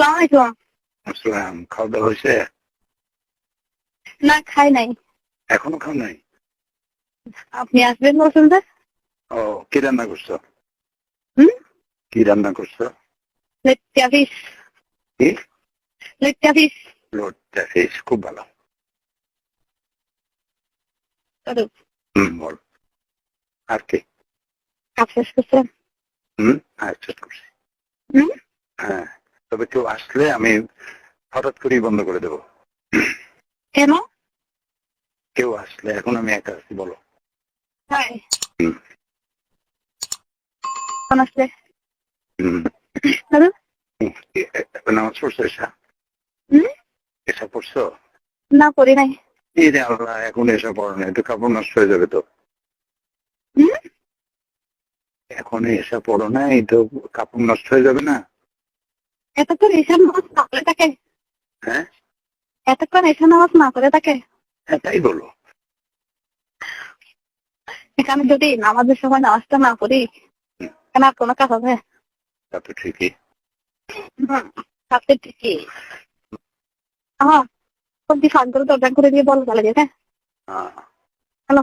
আলাইকুম আসসালাম খাওয়া দাওয়া হয়েছে? না খাই নাই। এখনও খাও নাই? আপনি আসবেন যে ও কি রান্না করছ? হুম? কি রান্না করছ? লেটকা ফিস কি? লেটকা ফিস লোটটা ফিস খুব ভালো। হুম বল। আর কি? শেষ করছেন? হুম আচ্ছা করছি। হুম? হ্যাঁ। তবে কেউ আসলে আমি হঠাৎ করেই বন্ধ করে দেবো। কেন? কেউ আসলে এখন আমি একা আছি বলো। নামাজ পড়ছো এসা? এসা পড়ছো? না করি নাই। এই রে আল্লাহ এখন এসা পড়ো না একটু কাপড় নষ্ট হয়ে যাবে তো? এখন এসা পড়ো না এই তো কাপড় নষ্ট হয়ে যাবে না? এতক্ষণ এসা নামাজ না করে থাকে? হ্যাঁ? এতক্ষণ এসা নামাজ না করে থাকে? হ্যাঁ তাই বলো। এখানে যদি নামাজের সময় নামাজটা না করি। কেন আর কোনো কাজ হবে? তা তো ঠিকই। তাতে ঠিকই। হ্যাঁ সবজি ফাঁক করে দরজা করে দিয়ে বল চলে যেতে হ্যাঁ? হ্যালো।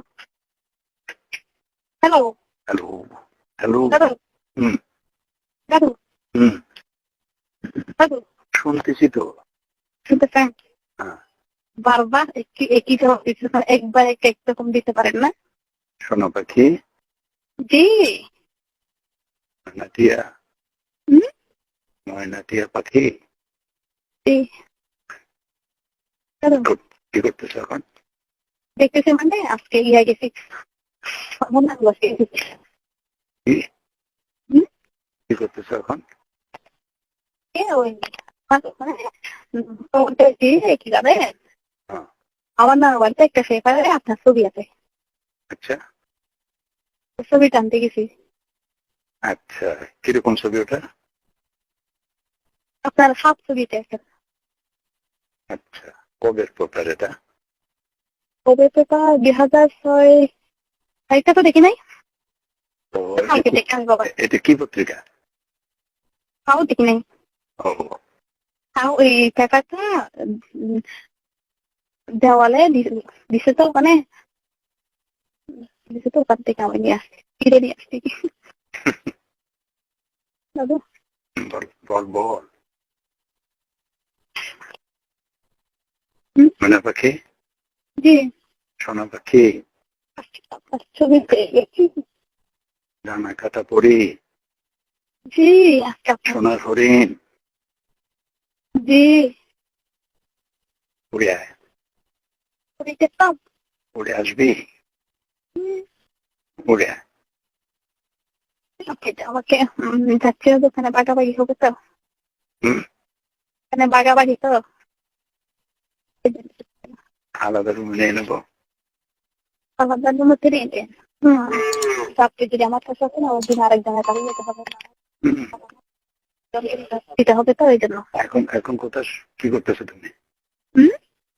হ্যালো। হ্যালো। দাদু। হুম। দাদু। হুম। দাদু শুনতেছি তো। শুনতেছেন হ্যাঁ। বারবার একই জবাব একবার এক এক রকম দিতে পারেন না? শোনো পাখি। জি। ময়নাটিয়া। হুম? ময়নাটিয়া পাখি। কি করতেছো এখন? দেখতেছি মানে আজকে ইয়া গেছি। কি করতেছো এখন? ওই তো বলতেছি কি যাবে। হ্যাঁ। আমার না বাড়িতে একটা পেপারে আপনার ছবি আছে। আচ্ছা। ছবি টানতে গেছি। আচ্ছা কীরকম ছবি ওটা? আপনার হাফ ছবিতে একটা আচ্ছা কবের পেপার এটা? কবে পেপার দুই হাজার ছয়। তারিখটা তো দেখি নাই। এটা কি পত্রিকা? তাও দেখি নাই। ওই পেপারটা দেওয়ালে দিছে তো মানে দিছে তো ওখান থেকে আমি নিয়ে আসছি ফিরে নিয়ে আসছি। দাদু বল বল বল। পাখি? জি। সোনা পাখি? ছবি পেয়ে গেছি। ডানা কাটা পরি? জি আজকে সোনার হরিণ? উড়ে আয়। ওকে আমাকে উম, যাচ্ছে ওখানে বাগাবাগি হবে তো? ওখানে তো। আলাদা রুমে নিয়ে নেব। আলাদা রুমে নিয়ে হুম। যদি আমার কাছে আছে না ওর দিন যেতে হবে। হবে তো জন্য এখন এখন কোথায় কি করতেছো তুমি?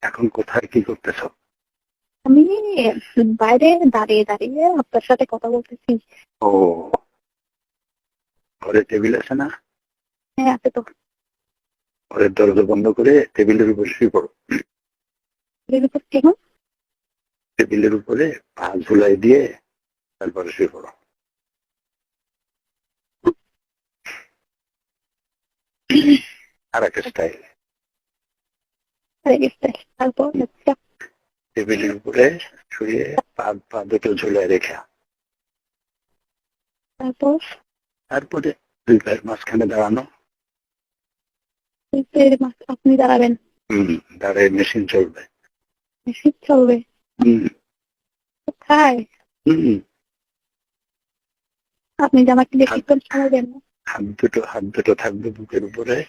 এখন কোথায় কি করতেছো? আমি বাইরে দাঁড়িয়ে দাঁড়িয়ে আপনার সাথে কথা বলতেছি। ও ঘরে টেবিল আছে না? হ্যাঁ আছে তো। ঘরের দরজা বন্ধ করে টেবিলের উপর শুয়ে পড়ো। ঠিক টেবিলের উপরে পা ঝুলাই দিয়ে তারপরে শুয়ে পড়ো। আর একটা স্টাইল আচ্ছা, টেবিলের উপরে শুয়ে পা পা দুটো ঝুলাই রেখা তারপরে? দুই পায়ের মাঝখানে দাঁড়ানো। আপনি দাঁড়াবেন। হম দাঁড়ায় মেশিন চলবে। শীত চলবে। হম। কোথায়? হম। আপনি সময় দেন হাত দুটো হাত দুটো থাকবে বুকের উপরে।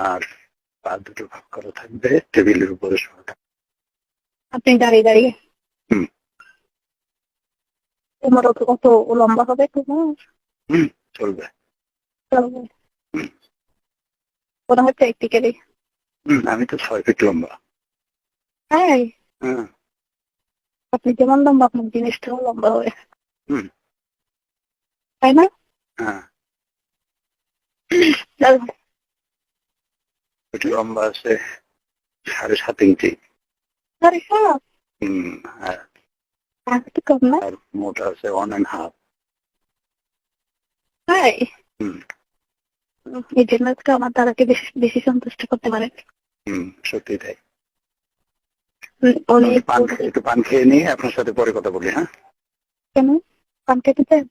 আর পা দুটো ভাগ করা থাকবে টেবিলের উপরে শোয়া থাকবে। আপনি দাঁড়িয়ে দাঁড়িয়ে। হুম। তোমার কত লম্বা হবে তোমার চলবে। চলবে। হুম। মনে হয় প্র্যাকটিক্যালি হম আমি তো ছয় ফিট লম্বা। হ্যাঁ আপনি যেমন লম্বা আপনার জিনিসটাও লম্বা হবে। হুম। তাই না? হ্যাঁ। লম্বা আছে সাড়ে সাত ইঞ্চি। হুম আর আর মোটা আছে ওয়ান অ্যান্ড হাফ তাই? এই জন্য আমার বেশি বেশি সন্তুষ্ট করতে পারে। হুম সত্যি তাই। একটু পান খেয়ে নিয়ে আপনার সাথে পরে কথা বলি হ্যাঁ? কেন? পান খেতে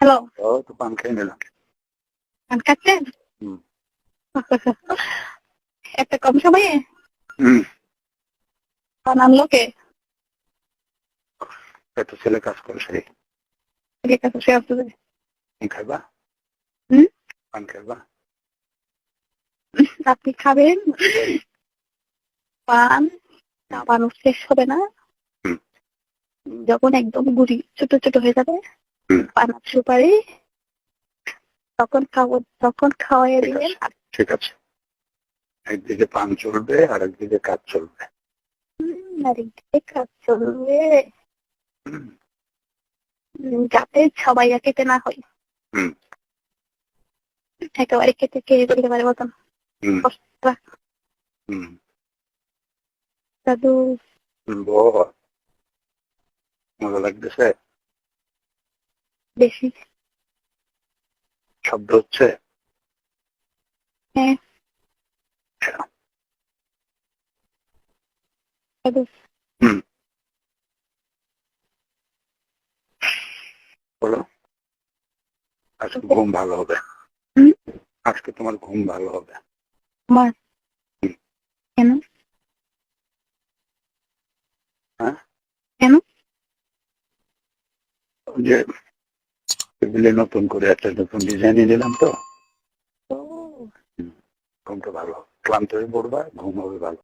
হ্যালো ও তো পান খেয়ে নিলাম। পান খাচ্ছেন। একটা কম সময়ে? পান আনলো কে? এত ছেলে কাজ করে সে। আসতে দেবে। পান খাইবা? হুম? পান খাইবা? আপনি খাবেন। পান চা শেষ হবে না। যখন একদম গুড়ি ছোট ছোট হয়ে যাবে পান সুপারি তখন খাব তখন খাওয়াই দিবেন। ঠিক আছে। একদিকে পান চলবে আর একদিকে কাজ চলবে। হুম, একদিকে কাজ চলবে। যাতে সবাই খেতে না হয়। একেবারে খেতে খেয়ে দিতে পারে মতন। দাদু। মজা লাগতেছে? বেশি। শব্দ হচ্ছে? হ্যাঁ। বলো। আজকে ঘুম ভালো হবে? আজকে তোমার ঘুম ভালো হবে? কেন? হ্যাঁ? কেন? যে টেবিলে নতুন করে একটা নতুন ডিজাইন নিলাম তো। ঘুমটা ভালো। ক্লান্ত হয়ে পড়বা ঘুম হবে ভালো।